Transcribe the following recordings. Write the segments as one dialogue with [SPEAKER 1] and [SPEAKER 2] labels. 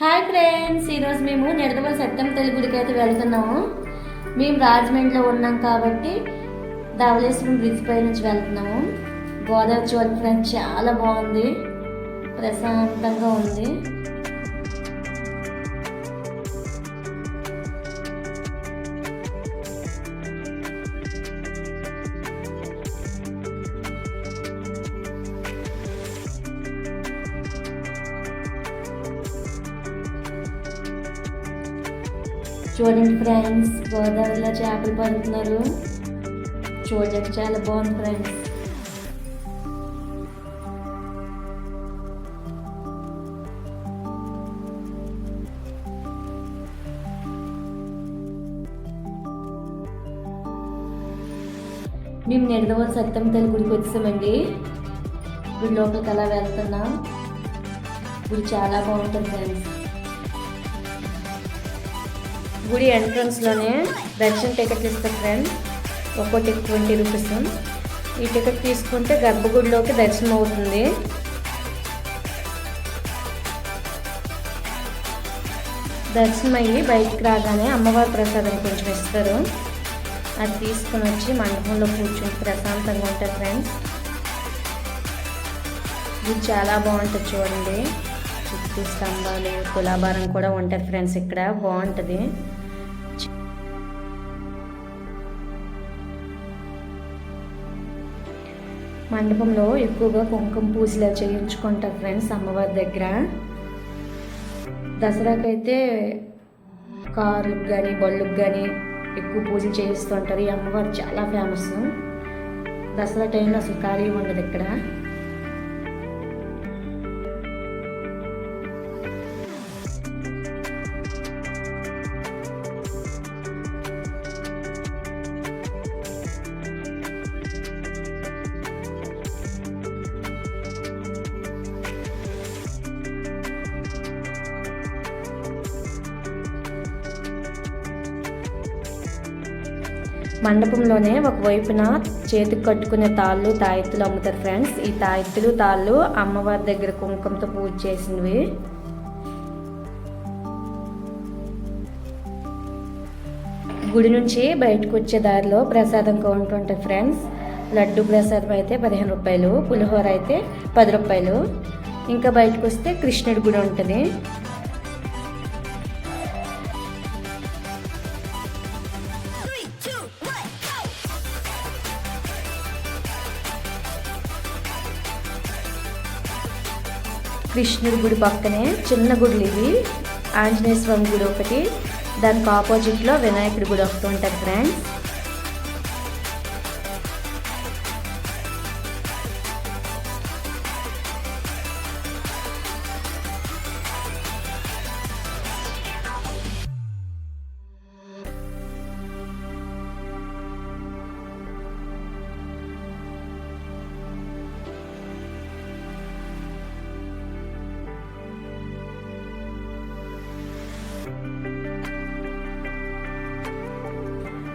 [SPEAKER 1] Hi friends ఈరోజు మేము నిడదవల సత్యం తల్లి గుడికి అయితే వెళ్తున్నాము. మేము రాజమండ్రిలో ఉన్నాం కాబట్టి ధవళేశ్వరం బ్రిడ్జ్ పై నుంచి వెళ్తున్నాము. గోదావరి చూడండి ఫ్రెండ్స్ చాలా బాగుంది. ప్రశాంతంగా ఉంది. చూడండి ఫ్రెండ్స్ గోదావరిలో చేపలు పడుతున్నారు. చూడండి చాలా బాగుంది ఫ్రెండ్స్ మేము నిడదవోలు సత్యం తల్లి గుడికి వచ్చామండి. గుడి లోపలికి అలా వెళ్తున్నాం. గుడి చాలా బాగుంటుంది ఫ్రెండ్స్ గుడి ఎంట్రన్స్లోనే దర్శనం టికెట్ ఇస్తారు ఫ్రెండ్ ఒక్కో టికెట్ ట్వంటీ రూపీస్. ఈ టికెట్ తీసుకుంటే గర్భగుడిలోకి దర్శనం అవుతుంది. దర్శనం అయ్యి బయటకు రాగానే అమ్మవారి ప్రసాదం కొంచెం ఇస్తారు అది తీసుకుని వచ్చి మండపంలో కూర్చుని ప్రశాంతంగా ఉంటారు ఫ్రెండ్స్. ఇది చాలా బాగుంటుంది చూడండి. చుట్టూ స్తంభాలు కులాభారం కూడా ఉంటారు ఫ్రెండ్స్ ఇక్కడ. బాగుంటుంది. మండపంలో ఎక్కువగా కుంకుమ పూజలు చేయించుకుంటారు ఫ్రెండ్స్ అమ్మవారి దగ్గర. దసరాకైతే కారుకు కానీ బళ్ళకు కానీ ఎక్కువ పూజలు చేయిస్తుంటారు ఈ అమ్మవారు చాలా ఫేమస్ దసరా టైంలో అసలు ఖాళీ ఉండదు ఇక్కడ. మండపంలోనే ఒకవైపున చేతికి కట్టుకునే తాళ్ళు తాయెత్తులు అమ్ముతారు ఫ్రెండ్స్ ఈ తాయెత్తులు తాళ్ళు అమ్మవారి దగ్గర కుంకుమతో పూజ చేసినవి. గుడి నుంచి బయటకు వచ్చే దారిలో ప్రసాదం కౌంటర్ ఉంటుంది ఫ్రెండ్స్ లడ్డు ప్రసాదం అయితే పదిహేను రూపాయలు పులిహోర అయితే పది రూపాయలు. ఇంకా బయటకు వస్తే కృష్ణుడి గుడి ఉంటుంది. కృష్ణుడి గుడి పక్కనే చిన్న గుడులు ఇవి. ఆంజనేయ స్వామి గుడి ఒకటి. దానికి ఆపోజిట్లో వినాయకుడి గుడి ఒకటి ఉంటుంది ఫ్రెండ్స్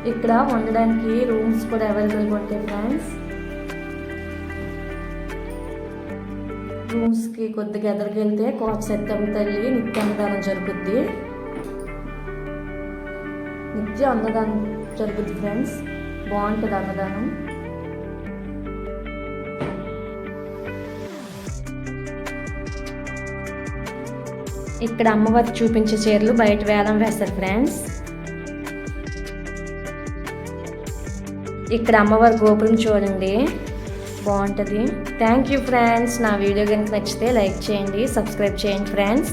[SPEAKER 1] ఇక్కడ ఉండడానికి రూమ్స్ కూడా అవైలబుల్గా ఉంటాయి ఫ్రెండ్స్ రూమ్స్కి కొద్దిగా ఎదురుకెళ్తే కోట సత్యం తల్లి నిత్య అన్నదానం జరుగుద్ది. నిత్య అన్నదానం జరుగుద్ది ఫ్రెండ్స్ బాగుంటుంది అన్నదానం. ఇక్కడ అమ్మవారికి చూపించే చీరలు బయట వేలం వేస్తారు ఫ్రెండ్స్ ఇక్కడ అమ్మవారి గోపురం చూడండి. బాగుంటుంది. థ్యాంక్ యూ ఫ్రెండ్స్ నా వీడియో కనుక నచ్చితే లైక్ చేయండి సబ్స్క్రైబ్ చేయండి ఫ్రెండ్స్